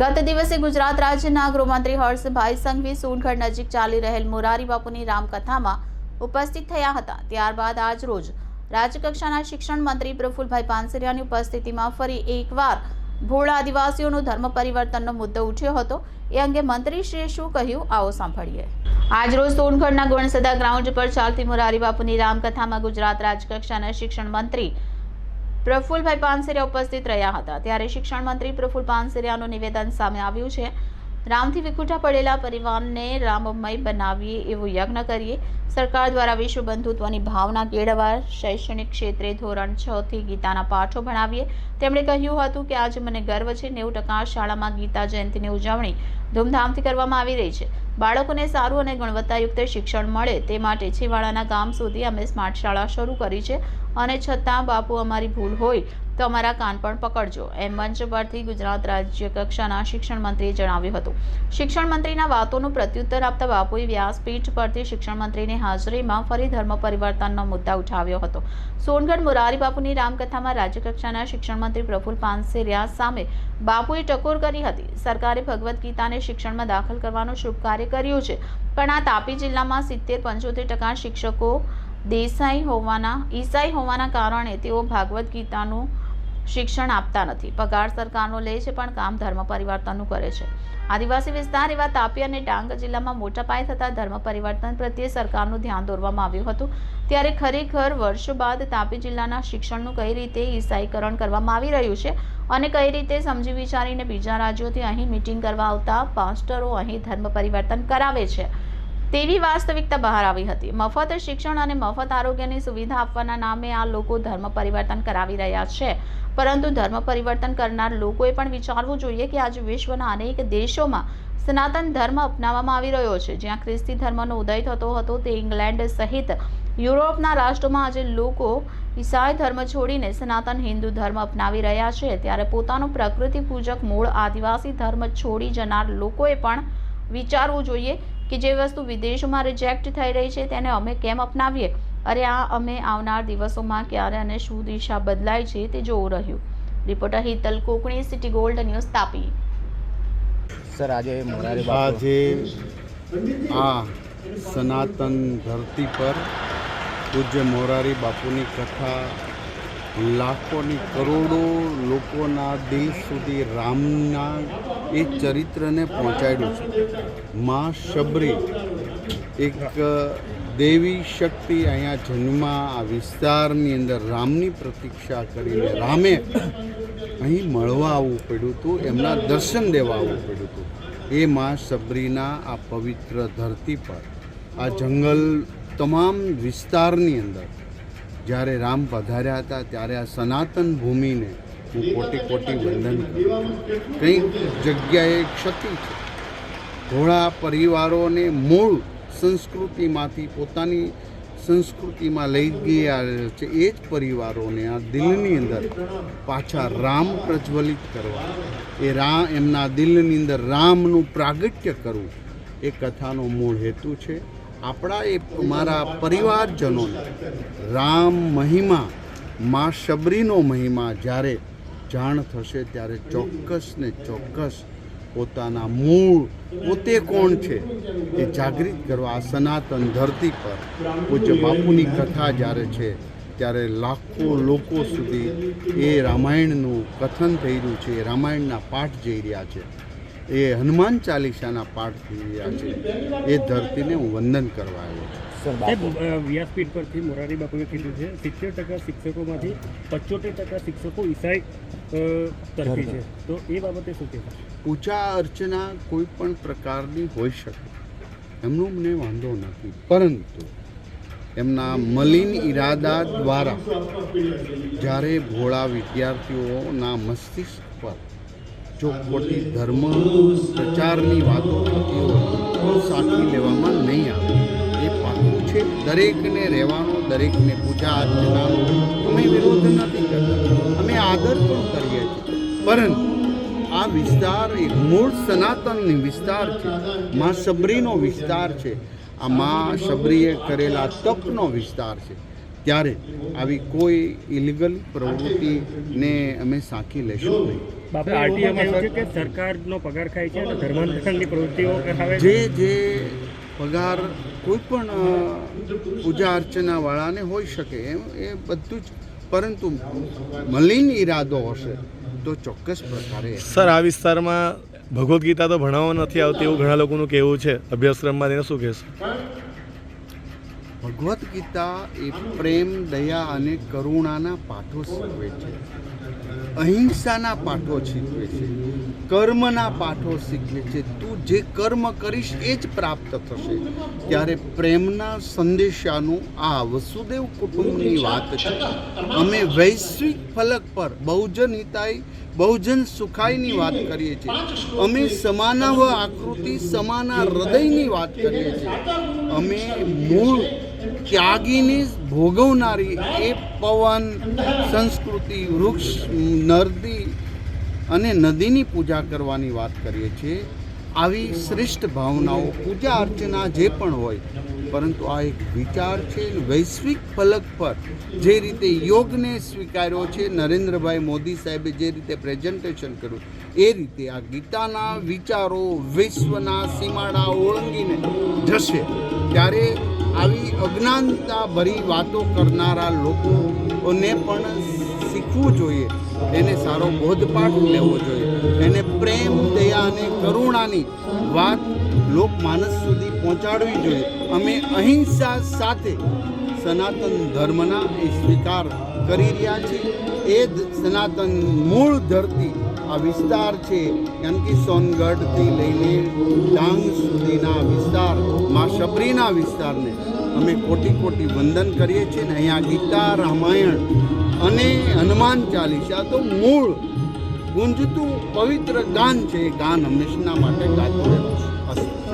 ગત દિવસે ગુજરાત રાજ્યના ગૃહમંત્રી હર્ષભાઈ સંઘવી સોનગઢ નજીક ચાલી રહેલ મોરારી બાપુની રામકથામાં ઉપસ્થિત થયા હતા. ત્યારબાદ આજ રોજ રાજ્યકક્ષાના શિક્ષણ મંત્રી પ્રફુલભાઈ પાનસરિયાની ઉપસ્થિતિમાં ફરી એકવાર ભોળ આદિવાસીઓનો ધર્મ પરિવર્તનનો મુદ્દો ઉઠ્યો હતો. એ અંગે મંત્રીશ્રીએ શું કહ્યું આવો સાંભળીએ. આજરોજ સોનગઢના ગુણસદા ગ્રાઉન્ડ પર ચાલતી મોરારી બાપુની રામકથામાં ગુજરાત રાજ્યકક્ષાના શિક્ષણ મંત્રી પ્રફુલભાઈ પાનસેરિયા ઉપસ્થિત રહ્યા હતા. ત્યારે શિક્ષણ મંત્રી પ્રફુલ પાનસેરિયાનું નિવેદન સામે આવ્યું છે. રામથી વિખૂટા પડેલા પરિવારને રામમય બનાવીએ એવો યજ્ઞ કરીએ. સરકાર દ્વારા વિશ્વ બંધુત્વની ભાવના કેળવવા શૈક્ષણિક ક્ષેત્રે ધોરણ છ થી ગીતાના પાઠો ભણાવીએ. તેમણે કહ્યું હતું કે આજે મને ગર્વ છે. નેવું ટકા શાળામાં ગીતા જયંતિની ઉજવણી ધૂમધામથી કરવામાં આવી રહી છે. બાળકોને સારું અને ગુણવત્તાયુક્ત શિક્ષણ મળે તે માટે છેવાડાના ગામ સુધી અમે સ્માર્ટ શાળા શરૂ કરી છે. અને છતાં બાપુ અમારી ભૂલ હોય તો અમારા કાન પણ પકડજો, એમ મંચ પરથી ગુજરાત રાજ્ય કક્ષાના શિક્ષણ મંત્રીએ જણાવ્યું હતું. શિક્ષણ મંત્રીના વાતોનું પ્રત્યુત્તર આપતા બાપુએ વ્યાસપીઠ પરથી શિક્ષણ મંત્રીની હાજરીમાં ફરી ધર્મ પરિવર્તનનો મુદ્દા ઉઠાવ્યો હતો. સોનગઢ મોરારી બાપુની રામકથામાં રાજ્યકક્ષાના શિક્ષણ મંત્રી પ્રફુલ પાનસેરિયા સામે બાપુએ ટકોર કરી હતી. સરકારે ભગવદ્ ગીતાને શિક્ષણમાં દાખલ કરવાનું શુભ કાર્ય કર્યું છે, પણ આ તાપી જિલ્લામાં સિત્તેર પંચોતેર ટકા શિક્ષકો દેસાઈ હોવાના, ઈસાઈ હોવાના કારણે તેઓ ભાગવદ્ ગીતાનું શિક્ષણ આપતા નથી. પગાર સરકારનો લે છે, પણ કામ ધર્મ પરિવર્તનનું કરે છે. આદિવાસી વિસ્તાર એવા તાપી અને ડાંગ જિલ્લામાં મોટા પાયે થતા ધર્મ પરિવર્તન પ્રત્યે સરકારનું ધ્યાન દોરવામાં આવ્યું હતું. ત્યારે ખરેખર વર્ષો બાદ તાપી જિલ્લાના શિક્ષણનું કઈ રીતે ઈસાઈકરણ કરવામાં આવી રહ્યું છે અને કઈ રીતે સમજી વિચારીને બીજા રાજ્યોથી અહીં મિટિંગ કરવા આવતા પાસ્ટરો અહીં ધર્મ પરિવર્તન કરાવે છે? તેવી વાસ્તવિકતા બહાર આવી હતી. મફત શિક્ષણ અને મફત આરોગ્યની સુવિધા આપવાના નામે આ લોકો ધર્મ પરિવર્તન કરાવી રહ્યા છે. પરંતુ ધર્મ પરિવર્તન કરનાર લોકોએ પણ વિચારવું જોઈએ કે આજે વિશ્વના અનેક દેશોમાં સનાતન ધર્મ અપનાવવામાં આવી રહ્યો છે. જ્યાં ખ્રિસ્તી ધર્મનો ઉદય થતો હતો, તે ઇંગ્લેન્ડ સહિત યુરોપના રાષ્ટ્રોમાં આજે લોકો ઈસાઈ ધર્મ છોડીને સનાતન હિન્દુ ધર્મ અપનાવી રહ્યા છે. ત્યારે પોતાનું પ્રકૃતિ પૂજક મૂળ આદિવાસી ધર્મ છોડી જનાર લોકોએ પણ વિચારવું જોઈએ કે જે વસ્તુ વિદેશોમાં રિજેક્ટ થઈ રહી છે તેને અમે કેમ અપનાવીએ? અરે આ અમે આવનાર દિવસોમાં ક્યારે અને શું દિશા બદલાય છે તે જોવું રહ્યું. Reporter Hital Kokani city gold news Tapi. Sir આજે મોરારી બાપુ આજે આ સનાતન ધરતી પર પૂજ્ય મોરારી બાપુની કથા લાખોની કરોડો લોકોના દિલ સુધી રામના એ ચરિત્રને પહોંચાડ્યું છે. મા શબરી એક દેવી શક્તિ અહીંયા જન્મા આ વિસ્તારની અંદર રામની પ્રતીક્ષા કરીને રામે અહીં મળવા આવવું પડ્યું હતું, એમના દર્શન દેવા આવવું પડ્યું હતું. એ મા શબરીના આ પવિત્ર ધરતી પર, આ જંગલ તમામ વિસ્તારની અંદર જ્યારે રામ પધાર્યા હતા, ત્યારે આ સનાતન ભૂમિને હું કોટી કોટી વંદન કરું કંઈક જગ્યાએ ક્ષતિ છે. ઘોડા પરિવારોને મૂળ સંસ્કૃતિમાંથી પોતાની સંસ્કૃતિમાં લઈ ગયા છે એ જ પરિવારોને આ દિલની અંદર પાછા રામ પ્રજ્વલિત કરવા. એ રા એમના દિલની અંદર રામનું પ્રાગટ્ય કરવું એ કથાનો મૂળ હેતુ છે. આપણા એ મારા પરિવારજનોને રામ મહિમા, મા શબરીનો મહિમા જ્યારે જાણ થશે ત્યારે ચોક્કસ ને ચોક્કસ પોતાના મૂળ પોતે કોણ છે એ જાગૃત કરવા સનાતન ધરતી પર પૂજ્ય બાપુની કથા જ્યારે છે ત્યારે લાખો લોકો સુધી એ રામાયણનું કથન થઈ રહ્યું છે રામાયણના પાઠ જઈ રહ્યા છે. એ હનુમાન ચાલીસાના પાઠ થઈ રહ્યા છે એ ધરતીને હું વંદન કરવા આવ્યો છું. વ્યાસપીઠ પરથી મોરારી બાપુએ કીધું છે સિત્તેર ટકા શિક્ષકોમાંથી પચોતેર ટકા શિક્ષકો ઈસાઈ તરફી છે. તો એ બાબતે શું કહેવાય પૂજા અર્ચના કોઈ પણ પ્રકારની હોઈ શકે. એમનો મને વાંધો નથી. પરંતુ એમના મલિન ઈરાદા દ્વારા જ્યારે ભોળા વિદ્યાર્થીઓના મસ્તિષ્ક પર જો ખોટી ધર્મ પ્રચારની વાતો થતી તો સાચવી લેવામાં નહીં આવે. એ પાકું છે. દરેકને રહેવાનો, દરેકને પૂજા, અર્ચનાનો અમે વિરોધ નથી કરતા. અમે આદર પણ કરીએ છીએ. પરંતુ આ વિસ્તાર એક મૂળ સનાતનની વિસ્તાર છે. મા શબરીનો વિસ્તાર છે. આ મા શબરીએ કરેલા તપનો વિસ્તાર છે. ત્યારે આવી કોઈ ઇલીગલ પ્રવૃત્તિને અમે સાંકી લેશું નહીં. બાપુ આરટીઆઈમાં એવું છે કે સરકારનો પગાર ખાય છે ધર્માંતરણની પ્રવૃત્તિઓ જે જે પગાર કોઈ પણ પૂજા અર્ચનાવાળાને હોઈ શકે એમ એ બધું જ. પરંતુ મલિન ઈરાદો હશે તો ચોક્કસ પ્રકારે સર આ વિસ્તારમાં ભગવદ્ ગીતા તો ભણાવવા નથી આવતી એવું ઘણા લોકોનું કહેવું છે. અભ્યાસક્રમમાં તેને શું કહેશો? ભગવદ્ ગીતા એ પ્રેમ, દયા અને કરુણાના પાઠો શીખવે છે. અહિંસાના પાઠો શીખવે છે. કર્મના પાઠો શીખવે છે. તું જે કર્મ કરીશ એ જ પ્રાપ્ત થશે. ત્યારે પ્રેમના સંદેશાનું આ વસુદેવ કુટુંબની વાત છે. અમે વૈશ્વિક ફલક પર બહુજન હિતાય, બહુજન સુખાયની વાત કરીએ છીએ. અમે સમાનાવ આકૃતિ, સમાના હૃદયની વાત કરીએ છીએ. અમે મૂળ ત્યાગીને ભોગવનારી એ પવન, સંસ્કૃતિ, વૃક્ષ, નદી અને નદીની પૂજા કરવાની વાત કરીએ છીએ. આવી શ્રેષ્ઠ ભાવનાઓ, પૂજા અર્ચના જે પણ હોય, પરંતુ આ એક વિચાર છે વૈશ્વિક ફલક પર જે રીતે યોગને સ્વીકાર્યો છે, નરેન્દ્રભાઈ મોદી સાહેબે જે રીતે પ્રેઝન્ટેશન કર્યું, એ રીતે આ ગીતાના વિચારો વિશ્વના સીમાડા ઓળંગીને જશે. ત્યારે આવી અજ્ઞાનતા ભરી વાતો કરનારા લોકોને પણ શીખવું જોઈએ. એને સારો બોધપાઠ લેવો જોઈએ. એને પ્રેમ, દયા અને કરુણાની વાત લોકમાનસ સુધી પહોંચાડવી જોઈએ. અમે અહિંસા સાથે સનાતન ધર્મના એ સ્વીકાર કરી રહ્યા છીએ. એ જ સનાતન મૂળ ધરતી આ વિસ્તાર છે કારણ કે સોનગઢથી લઈને ડાંગ સુધીના વિસ્તાર, મા શબરીના વિસ્તારને અમે કોટી કોટી વંદન કરીએ છીએ ને અહીંયા ગીતા, રામાયણ અને હનુમાન ચાલીસા તો મૂળ ગુંજતું પવિત્ર ગાન છે. એ ગાન હંમેશના માટે ગાતું રહેવું